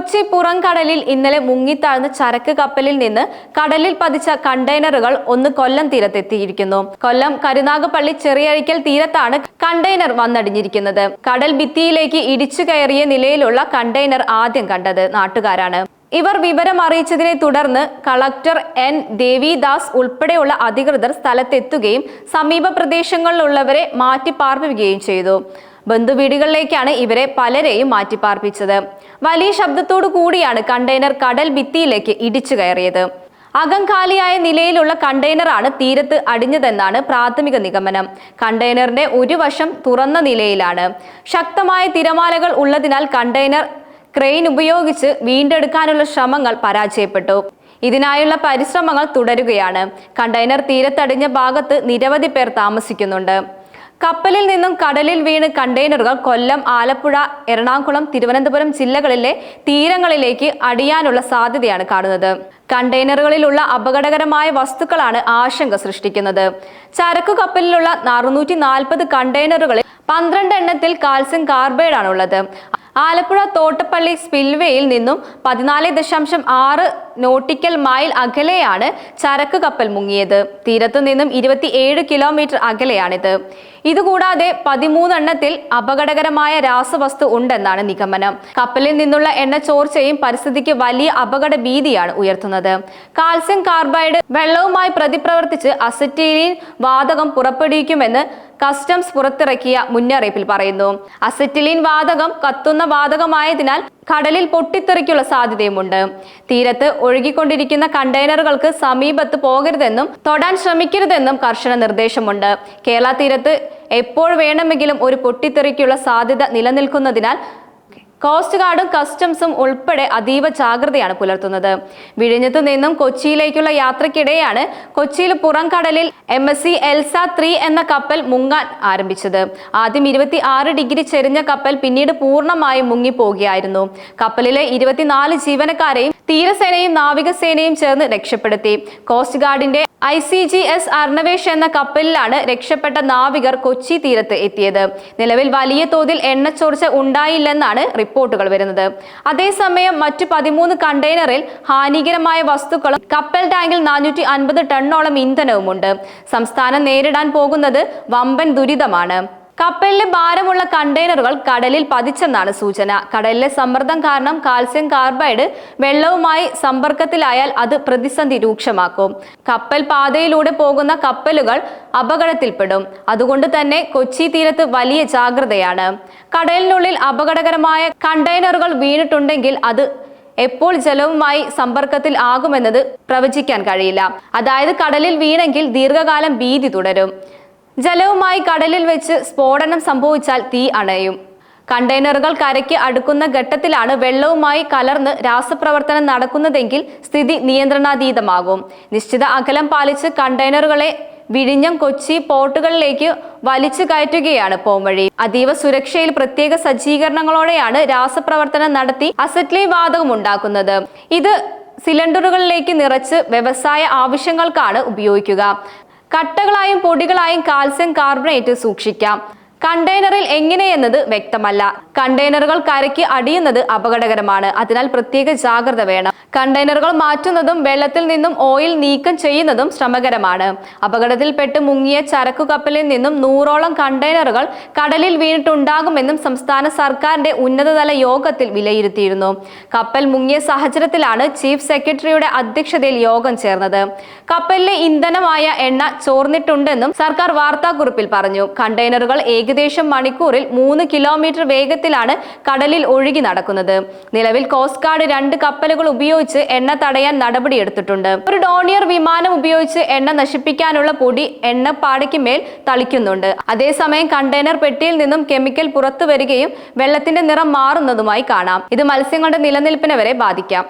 കൊച്ചി പുറംകടലിൽ ഇന്നലെ മുങ്ങിത്താഴ്ന്ന ചരക്ക് കപ്പലിൽ നിന്ന് കടലിൽ പതിച്ച കണ്ടെയ്നറുകൾ ഒന്ന് കൊല്ലം തീരത്തെത്തിയിരിക്കുന്നു. കൊല്ലം കരുനാഗപ്പള്ളി ചെറിയഴിക്കൽ തീരത്താണ് കണ്ടെയ്നർ വന്നടിഞ്ഞിരിക്കുന്നത്. കടൽ ഭിത്തിയിലേക്ക് ഇടിച്ചു കയറിയ നിലയിലുള്ള കണ്ടെയ്നർ ആദ്യം കണ്ടത് നാട്ടുകാരാണ്. ഇവർ വിവരം അറിയിച്ചതിനെ തുടർന്ന് കളക്ടർ എൻ. ദേവിദാസ് ഉൾപ്പെടെയുള്ള അധികൃതർ സ്ഥലത്തെത്തുകയും സമീപ പ്രദേശങ്ങളിലുള്ളവരെ മാറ്റിപ്പാർപ്പിക്കുകയും ചെയ്തു. ബന്ധുവീടുകളിലേക്കാണ് ഇവരെ പലരെയും മാറ്റിപ്പാർപ്പിച്ചത്. വലിയ ശബ്ദത്തോടു കൂടിയാണ് കണ്ടെയ്നർ കടൽ ഭിത്തിയിലേക്ക് ഇടിച്ചു കയറിയത്. അകം ഖാലിയായ നിലയിലുള്ള കണ്ടെയ്നറാണ് തീരത്ത് അടിഞ്ഞതെന്നാണ് പ്രാഥമിക നിഗമനം. കണ്ടെയ്നറിന്റെ ഒരു വശം തുറന്ന നിലയിലാണ്. ശക്തമായ തിരമാലകൾ ഉള്ളതിനാൽ കണ്ടെയ്നർ ക്രെയിൻ ഉപയോഗിച്ച് വീണ്ടെടുക്കാനുള്ള ശ്രമങ്ങൾ പരാജയപ്പെട്ടു. ഇതിനായുള്ള പരിശ്രമങ്ങൾ തുടരുകയാണ്. കണ്ടെയ്നർ തീരത്തടിഞ്ഞ ഭാഗത്ത് നിരവധി പേർ താമസിക്കുന്നുണ്ട്. കപ്പലിൽ നിന്നും കടലിൽ വീണ് കണ്ടെയ്നറുകൾ കൊല്ലം ആലപ്പുഴ എറണാകുളം തിരുവനന്തപുരം ജില്ലകളിലെ തീരങ്ങളിലേക്ക് അടിയാനുള്ള സാധ്യതയാണ് കാണുന്നത്. കണ്ടെയ്നറുകളിലുള്ള അപകടകരമായ വസ്തുക്കളാണ് ആശങ്ക സൃഷ്ടിക്കുന്നത്. ചരക്കു കപ്പലിലുള്ള അറുന്നൂറ്റി നാൽപ്പത് കണ്ടെയ്നറുകളിൽ പന്ത്രണ്ട് എണ്ണത്തിൽ കാൽസ്യം കാർബൈഡ് ആണുള്ളത് ആലപ്പുഴ തോട്ടപ്പള്ളി സ്പിൽവേയിൽ നിന്നും പതിനാല് ദശാംശം ആറ് നോട്ടിക്കൽ മൈൽ അകലെയാണ് ചരക്ക് കപ്പൽ മുങ്ങിയത്. തീരത്തു നിന്നും ഇരുപത്തി ഏഴ് കിലോമീറ്റർ അകലെയാണിത്. ഇതുകൂടാതെ പതിമൂന്നെണ്ണത്തിൽ അപകടകരമായ രാസവസ്തു ഉണ്ടെന്നാണ് നിഗമനം. കപ്പലിൽ നിന്നുള്ള എണ്ണ ചോർച്ചയും പരിസ്ഥിതിക്ക് വലിയ അപകട ഭീതിയാണ് ഉയർത്തുന്നത്. കാൽസ്യം കാർബൈഡ് വെള്ളവുമായി പ്രതിപ്രവർത്തിച്ച് അസറ്റീലിൻ വാതകം പുറപ്പെടുവിക്കുമെന്ന് കസ്റ്റംസ് പുറത്തിറക്കിയ മുന്നറിയിപ്പിൽ പറയുന്നു. അസറ്റിലിൻ വാതകം കത്തുന്ന വാതകമായതിനാൽ കടലിൽ പൊട്ടിത്തെറിക്കുള്ള സാധ്യതയുമുണ്ട്. തീരത്ത് ഒഴുകിക്കൊണ്ടിരിക്കുന്ന കണ്ടെയ്നറുകൾക്ക് സമീപത്ത് പോകരുതെന്നും തൊടാൻ ശ്രമിക്കരുതെന്നും കർശന നിർദ്ദേശമുണ്ട്. കേരള തീരത്ത് എപ്പോൾ വേണമെങ്കിലും ഒരു പൊട്ടിത്തെറിക്കുള്ള സാധ്യത നിലനിൽക്കുന്നതിനാൽ കോസ്റ്റ് ഗാർഡും കസ്റ്റംസും ഉൾപ്പെടെ അതീവ ജാഗ്രതയാണ് പുലർത്തുന്നത്. വിഴിഞ്ഞത്തു നിന്നും കൊച്ചിയിലേക്കുള്ള യാത്രക്കിടെയാണ് കൊച്ചിയിൽ പുറംകടലിൽ M S C Elsa three എന്ന കപ്പൽ മുങ്ങാൻ ആരംഭിച്ചത്. ആദ്യം ഇരുപത്തി ആറ് ഡിഗ്രി ചെരിഞ്ഞ കപ്പൽ പിന്നീട് പൂർണമായും മുങ്ങിപ്പോകുകയായിരുന്നു. കപ്പലിലെ ഇരുപത്തിനാല് ജീവനക്കാരെയും തീരസേനയും നാവികസേനയും ചേർന്ന് രക്ഷപ്പെടുത്തി. Coast ഗാർഡിന്റെ I C G S Arnvesh എന്ന കപ്പലിലാണ് രക്ഷപ്പെട്ട നാവികർ കൊച്ചി തീരത്ത് എത്തിയത്. നിലവിൽ വലിയ തോതിൽ എണ്ണച്ചോർച്ച ഉണ്ടായില്ലെന്നാണ് റിപ്പോർട്ടുകൾ വരുന്നത്. അതേസമയം മറ്റു പതിമൂന്ന് കണ്ടെയ്നറിൽ ഹാനികരമായ വസ്തുക്കളും കപ്പൽ ടാങ്കിൽ നാനൂറ്റി അൻപത് ടണ്ണോളം ഇന്ധനവുമുണ്ട്. സംസ്ഥാനം നേരിടാൻ പോകുന്നത് വമ്പൻ ദുരിതമാണ്. കപ്പലിലെ ഭാരമുള്ള കണ്ടെയ്നറുകൾ കടലിൽ പതിച്ചെന്നാണ് സൂചന. കടലിലെ സമ്മർദ്ദം കാരണം കാൽസ്യം കാർബൈഡ് വെള്ളവുമായി സമ്പർക്കത്തിലായാൽ അത് പ്രതിസന്ധി രൂക്ഷമാക്കും. കപ്പൽ പാതയിലൂടെ പോകുന്ന കപ്പലുകൾ അപകടത്തിൽപ്പെടും. അതുകൊണ്ട് തന്നെ കൊച്ചി തീരത്ത് വലിയ ജാഗ്രതയാണ്. കടലിനുള്ളിൽ അപകടകരമായ കണ്ടെയ്നറുകൾ വീണിട്ടുണ്ടെങ്കിൽ അത് എപ്പോൾ ജലവുമായി സമ്പർക്കത്തിൽ ആകുമെന്നത് പ്രവചിക്കാൻ കഴിയില്ല. അതായത് കടലിൽ വീണെങ്കിൽ ദീർഘകാലം ഭീതി തുടരും. ജലവുമായി കടലിൽ വെച്ച് സ്ഫോടനം സംഭവിച്ചാൽ തീ അണയും. കണ്ടെയ്നറുകൾ കരയ്ക്ക് അടുക്കുന്ന ഘട്ടത്തിലാണ് വെള്ളവുമായി കലർന്ന് രാസപ്രവർത്തനം നടക്കുന്നതെങ്കിൽ സ്ഥിതി നിയന്ത്രണാതീതമാകും. നിശ്ചിത അകലം പാലിച്ച് കണ്ടെയ്നറുകളെ വിഴിഞ്ഞം കൊച്ചി പോർട്ടുകളിലേക്ക് വലിച്ചു കയറ്റുകയാണ് പോംവഴി. അതീവ സുരക്ഷയിൽ പ്രത്യേക സജ്ജീകരണങ്ങളോടെയാണ് രാസപ്രവർത്തനം നടത്തി അസറ്റ്ലി വാതകം ഉണ്ടാക്കുന്നത്. ഇത് സിലിണ്ടറുകളിലേക്ക് നിറച്ച് വ്യവസായ ആവശ്യങ്ങൾക്കാണ് ഉപയോഗിക്കുക. കട്ടകളായും പൊടികളായും കാൽസ്യം കാർബണേറ്റ് സൂക്ഷിക്കാം. കണ്ടെയ്നറിൽ എങ്ങനെയെന്നത് വ്യക്തമല്ല. കണ്ടെയ്നറുകൾ കരയ്ക്ക് അടിയുന്നത് അപകടകരമാണ്. അതിനാൽ പ്രത്യേക ജാഗ്രത വേണം. കണ്ടെയ്നറുകൾ മാറ്റുന്നതും വെള്ളത്തിൽ നിന്നും ഓയിൽ നീക്കം ചെയ്യുന്നതും ശ്രമകരമാണ്. അപകടത്തിൽപ്പെട്ട് മുങ്ങിയ ചരക്കു കപ്പലിൽ നിന്നും നൂറോളം കണ്ടെയ്നറുകൾ കടലിൽ വീണിട്ടുണ്ടാകുമെന്നും സംസ്ഥാന സർക്കാരിന്റെ ഉന്നതതല യോഗത്തിൽ വിലയിരുത്തിയിരുന്നു. കപ്പൽ മുങ്ങിയ സാഹചര്യത്തിലാണ് ചീഫ് സെക്രട്ടറിയുടെ അധ്യക്ഷതയിൽ യോഗം ചേർന്നത്. കപ്പലിലെ ഇന്ധനമായ എണ്ണ ചോർന്നിട്ടുണ്ടെന്നും സർക്കാർ വാർത്താക്കുറിപ്പിൽ പറഞ്ഞു. കണ്ടെയ്നറുകൾ ഏകദേശം മണിക്കൂറിൽ മൂന്ന് കിലോമീറ്റർ വേഗത്തിലാണ് കടലിൽ ഒഴുകി നടക്കുന്നത്. നിലവിൽ കോസ്റ്റ് ഗാർഡ് രണ്ട് കപ്പലുകൾ ഉപയോഗിച്ച് എണ്ണ തടയാൻ നടപടിയെടുത്തിട്ടുണ്ട്. ഒരു ഡോണിയർ വിമാനം ഉപയോഗിച്ച് എണ്ണ നശിപ്പിക്കാനുള്ള പൊടി എണ്ണപ്പാടയ്ക്ക് മേൽ തളിക്കുന്നുണ്ട്. അതേസമയം കണ്ടെയ്നർ പെട്ടിയിൽ നിന്നും കെമിക്കൽ പുറത്തു വരികയും വെള്ളത്തിന്റെ നിറം മാറുന്നതുമായി കാണാം. ഇത് മത്സ്യങ്ങളുടെ നിലനിൽപ്പിനെ വരെ ബാധിക്കാം.